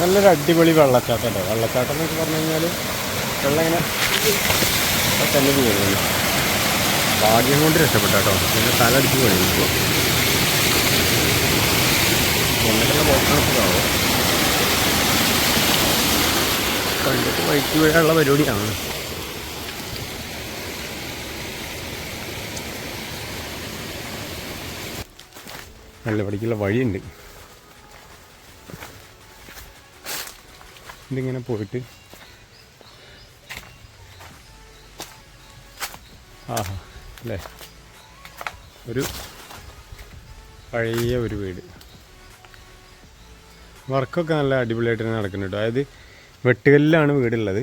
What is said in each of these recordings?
നല്ലൊരു അടിപൊളി വെള്ളച്ചാട്ടം കേട്ടോ വെള്ളച്ചാട്ടം എന്നൊക്കെ പറഞ്ഞു കഴിഞ്ഞാൽ വെള്ളം ഇങ്ങനെ തന്നെ ചെയ്യുന്നു ഭാഗ്യം കൊണ്ട് രക്ഷപ്പെട്ട പിന്നെ തല അടിച്ച് പോയി. കണ്ടിട്ട് വൈറ്റ് വീഴാനുള്ള പരിപാടിയാണ്. വെള്ളപ്പടിക്കുള്ള വഴിയുണ്ട്. ഇതിങ്ങനെ പോയിട്ട്. ആഹാ അല്ലേ? ഒരു പഴയ ഒരു വീട്. വർക്കൊക്കെ നല്ല അടിപൊളിയായിട്ട് തന്നെ നടക്കുന്നുണ്ട്. അതായത് വെട്ടുകല്ലിലാണ് വീടുള്ളത്.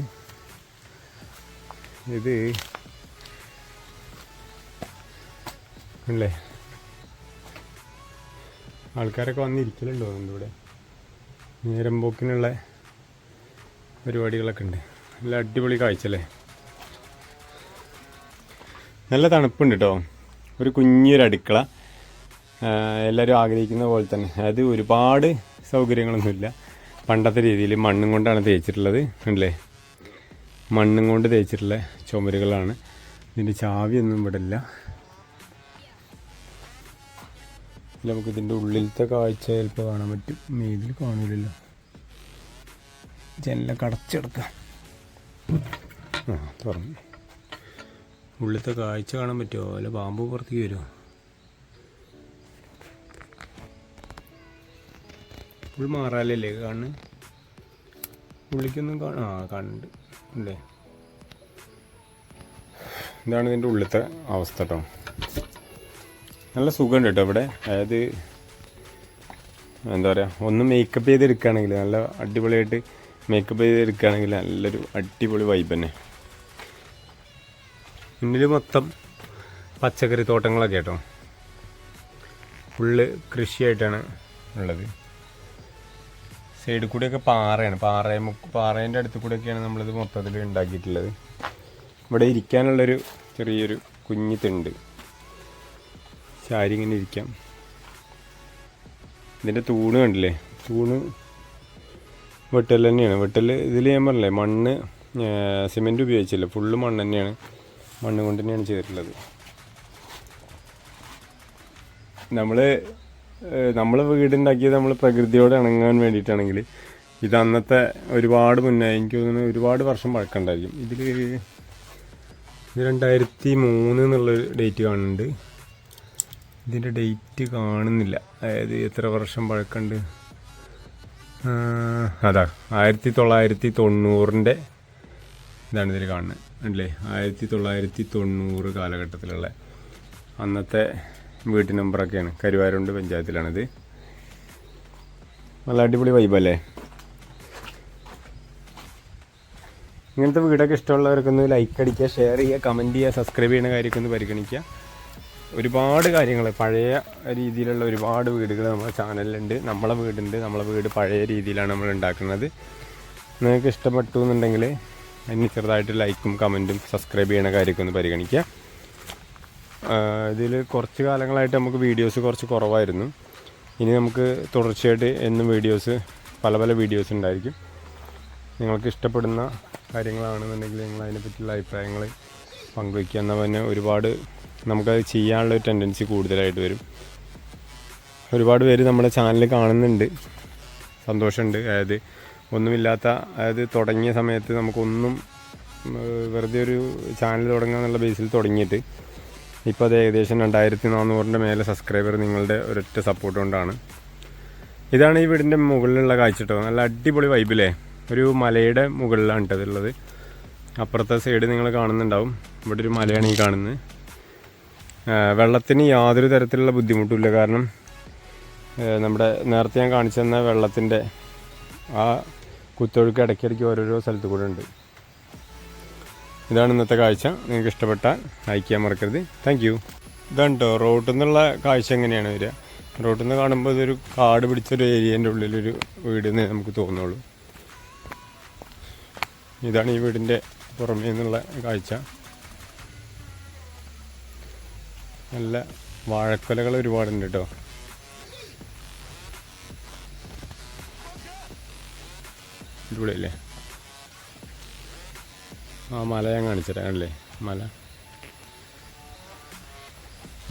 ഇത് അല്ലേ? ആൾക്കാരൊക്കെ വന്നിരിക്കലുണ്ടോ തോന്നുന്നു ഇവിടെ നേരം പോക്കിനുള്ള പരിപാടികളൊക്കെ ഉണ്ട്. നല്ല അടിപൊളി കാഴ്ച നല്ല തണുപ്പുണ്ട് കേട്ടോ ഒരു കുഞ്ഞൊരു അടുക്കള. എല്ലാവരും ആഗ്രഹിക്കുന്ന പോലെ തന്നെ. അതായത് ഒരുപാട് സൗകര്യങ്ങളൊന്നുമില്ല. പണ്ടത്തെ രീതിയിൽ മണ്ണും കൊണ്ടാണ് തേച്ചിട്ടുള്ളത്. ഉണ്ടല്ലേ മണ്ണും കൊണ്ട് തേച്ചിട്ടുള്ള ചുമരുകളാണ്. ഇതിന്റെ ചാവിയൊന്നും ഇവിടെ ഇല്ല നമുക്കിതിന്റെ ഉള്ളിലത്തെ കാഴ്ച ചിലപ്പോൾ കാണാൻ പറ്റും. മേതിൽ കാണില്ലല്ലോ. ജനലൊക്കെ അടച്ചെടുക്കാം ആ തുറന്നു ഉള്ളിലത്തെ കാഴ്ച കാണാൻ പറ്റുമോ? അല്ല പാമ്പ് പുറത്തേക്ക് വരുമോ? ഉൾ മാറാലല്ലേ കാണുന്നത് ഉള്ളിക്കൊന്നും കാണ. ആ കാണുന്നുണ്ട്. അല്ലേ ഇതാണ് ഇതിന്റെ ഉള്ളിലത്തെ അവസ്ഥ കേട്ടോ നല്ല സുഖമുണ്ട് കേട്ടോ ഇവിടെ. അതായത് എന്താ പറയുക ഒന്ന് മേക്കപ്പ് ചെയ്ത് എടുക്കുകയാണെങ്കിൽ നല്ല അടിപൊളിയായിട്ട് മേക്കപ്പ് ചെയ്ത് എടുക്കുകയാണെങ്കിൽ നല്ലൊരു അടിപൊളി വൈബ് തന്നെ. മുന്നിൽ മൊത്തം പച്ചക്കറി തോട്ടങ്ങളൊക്കെ കേട്ടോ ഫുള്ള് കൃഷിയായിട്ടാണ് ഉള്ളത്. സൈഡിൽ കൂടെയൊക്കെ പാറയാണ്. പാറ പാറേന്റെ അടുത്ത് കൂടെയൊക്കെയാണ് നമ്മളിത് മൊത്തത്തിൽ ഉണ്ടാക്കിയിട്ടുള്ളത്. ഇവിടെ ഇരിക്കാനുള്ളൊരു ചെറിയൊരു കുഞ്ഞി തിണ്ട്. ചാരി ഇങ്ങനെ ഇരിക്കാം. ഇതിന്റെ തൂണ് കണ്ടില്ലേ? തൂണ് വെട്ടൽ തന്നെയാണ്. വെട്ടൽ ഇതിൽ ഞാൻ പറഞ്ഞില്ലേ മണ്ണ് സിമെന്റ് ഉപയോഗിച്ചില്ല. ഫുള്ള് മണ്ണ് തന്നെയാണ്. മണ്ണ് കൊണ്ട് തന്നെയാണ് ചെയ്തിട്ടുള്ളത്. നമ്മൾ നമ്മൾ വീടുണ്ടാക്കിയത് നമ്മൾ പ്രകൃതിയോട് ഇണങ്ങാൻ വേണ്ടിയിട്ടാണെങ്കിൽ ഇത് അന്നത്തെ ഒരുപാട് മുന്നേ എനിക്ക് തോന്നുന്നു ഒരുപാട് വർഷം പഴക്കമുണ്ടായിരിക്കും. ഇതിൽ ഇത് രണ്ടായിരത്തി മൂന്ന് എന്നുള്ള ഡേറ്റ് കാണുന്നുണ്ട്. ഇതിന്റെ ഡേറ്റ് കാണുന്നില്ല. അതായത് എത്ര വർഷം പഴക്കമുണ്ട്? അതാ ആയിരത്തി തൊള്ളായിരത്തി തൊണ്ണൂറിന്റെ ഇതാണ് ഇതിൽ കാണുന്നത് അല്ലേ? ആയിരത്തി തൊള്ളായിരത്തി തൊണ്ണൂറ് കാലഘട്ടത്തിലുള്ള അന്നത്തെ വീട്ടു നമ്പറൊക്കെയാണ്. കരുവാരുണ്ട് പഞ്ചായത്തിലാണിത്. നല്ല അടിപൊളി വൈബല്ലേ? ഇങ്ങനത്തെ വീടൊക്കെ ഇഷ്ടമുള്ളവർക്കൊന്ന് ലൈക്ക് അടിക്കുക ഷെയർ ചെയ്യുക കമന്റ് ചെയ്യുക സബ്സ്ക്രൈബ് ചെയ്യുന്ന കാര്യമൊക്കെ ഒന്ന് പരിഗണിക്കുക. ഒരുപാട് കാര്യങ്ങൾ പഴയ രീതിയിലുള്ള ഒരുപാട് വീടുകൾ നമ്മുടെ ചാനലിലുണ്ട്. നമ്മളെ വീടുണ്ട്. നമ്മളെ വീട് പഴയ രീതിയിലാണ് നമ്മൾ ഉണ്ടാക്കുന്നത്. നിങ്ങൾക്ക് ഇഷ്ടപ്പെട്ടു എന്നുണ്ടെങ്കിൽ അതിന് ചെറുതായിട്ട് ലൈക്കും കമന്റും സബ്സ്ക്രൈബ് ചെയ്യണ കാര്യമൊക്കെ ഒന്ന് പരിഗണിക്കുക. ഇതിൽ കുറച്ച് കാലങ്ങളായിട്ട് നമുക്ക് വീഡിയോസ് കുറച്ച് കുറവായിരുന്നു. ഇനി നമുക്ക് തുടർച്ചയായിട്ട് എന്നും വീഡിയോസ് പല പല വീഡിയോസ് ഉണ്ടായിരിക്കും. നിങ്ങൾക്ക് ഇഷ്ടപ്പെടുന്ന കാര്യങ്ങളാണെന്നുണ്ടെങ്കിൽ നിങ്ങൾ അതിനെപ്പറ്റിയുള്ള അഭിപ്രായങ്ങൾ പങ്കുവയ്ക്കുക. എന്നാൽ പിന്നെ ഒരുപാട് നമുക്കത് ചെയ്യാനുള്ള ഒരു ടെൻഡൻസി കൂടുതലായിട്ട് വരും. ഒരുപാട് പേര് നമ്മുടെ ചാനൽ കാണുന്നുണ്ട്. സന്തോഷമുണ്ട്. അതായത് ഒന്നുമില്ലാത്ത അതായത് തുടങ്ങിയ സമയത്ത് നമുക്കൊന്നും വെറുതെ ഒരു ചാനൽ തുടങ്ങുക എന്നുള്ള ബേസിൽ തുടങ്ങിയിട്ട് ഇപ്പോൾ അത് ഏകദേശം രണ്ടായിരത്തി നാനൂറിന്റെ മേലെ സബ്സ്ക്രൈബർ നിങ്ങളുടെ ഒരൊറ്റ സപ്പോർട്ട് കൊണ്ടാണ്. ഇതാണ് ഈ വീടിന്റെ മുകളിലുള്ള കാഴ്ച കേട്ടോ നല്ല അടിപൊളി വൈബിലേ ഒരു മലയുടെ മുകളിലാണ് കേട്ടോ ഇതുള്ളത് അപ്പുറത്തെ സൈഡ് നിങ്ങൾ കാണുന്നുണ്ടാവും. ഇവിടെ ഒരു മലയാണ് ഈ കാണുന്നത്. വെള്ളത്തിന് യാതൊരു തരത്തിലുള്ള ബുദ്ധിമുട്ടുമില്ല. കാരണം നമ്മുടെ നേരത്തെ ഞാൻ കാണിച്ചു തന്ന വെള്ളത്തിന്റെ ആ കുത്തൊഴുക്ക് ഇടയ്ക്കിടയ്ക്ക് ഓരോരോ സ്ഥലത്ത് കൂടെ ഉണ്ട്. ഇതാണ് ഇന്നത്തെ കാഴ്ച. നിങ്ങൾക്ക് ഇഷ്ടപ്പെട്ടാൽ ചെയ്യാൻ മറക്കരുത്. താങ്ക് യു ഇതാണ് കേട്ടോ റോട്ടിൽ നിന്നുള്ള കാഴ്ച എങ്ങനെയാണ് വരിക? റോട്ടിൽ നിന്ന് കാണുമ്പോൾ ഇതൊരു കാട് പിടിച്ചൊരു ഏരിയേന്റെ ഉള്ളിലൊരു വീട് എന്ന് നമുക്ക് തോന്നുള്ളൂ. ഇതാണ് ഈ വീടിന്റെ പുറമേ നിന്നുള്ള കാഴ്ച. നല്ല വാഴക്കൊലകൾ ഒരുപാടുണ്ട് കേട്ടോ അടിപൊളിയല്ലേ? ആ മല ഞാൻ കാണിച്ചുതരാം അല്ലേ മല.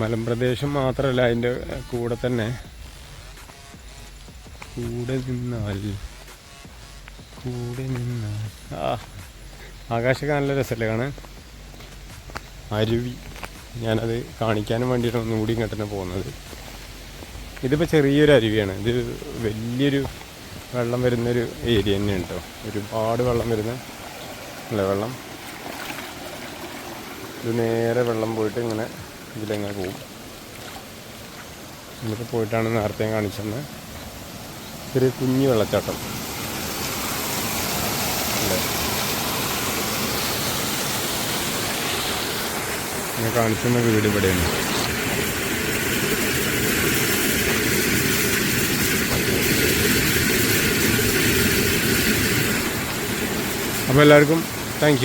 മലമ്പ്രദേശം മാത്രമല്ല അതിന്റെ കൂടെ തന്നെ. കൂടെ നിന്നാൽ കൂടെ നിന്നാൽ. ആ ആകാശമൊക്കെ നല്ല രസമല്ലേ കാണാൻ? അരുവി. ഞാനത് കാണിക്കാനും വേണ്ടിയിട്ടാണ് ഒന്നുകൂടി ഇങ്ങോട്ട് തന്നെ പോകുന്നത്. ഇതിപ്പോൾ ചെറിയൊരു അരുവിയാണ്. ഇത് വലിയൊരു വെള്ളം വരുന്നൊരു ഏരിയ തന്നെയാണ് കേട്ടോ ഒരുപാട് വെള്ളം വരുന്ന അല്ല വെള്ളം? ഇത് നേരെ വെള്ളം പോയിട്ട് ഇങ്ങനെ ഇതിലെങ്ങനെ പോകും ഇതിലൊക്കെ പോയിട്ടാണ് നേരത്തെ കാണിച്ചെന്ന് ചെറിയ കുഞ്ഞു വെള്ളച്ചാട്ടം. അല്ലേ? ഞാൻ കാണിച്ചുന്ന വീട് ഇവിടെയാണ്. അപ്പോൾ എല്ലാവർക്കും താങ്ക്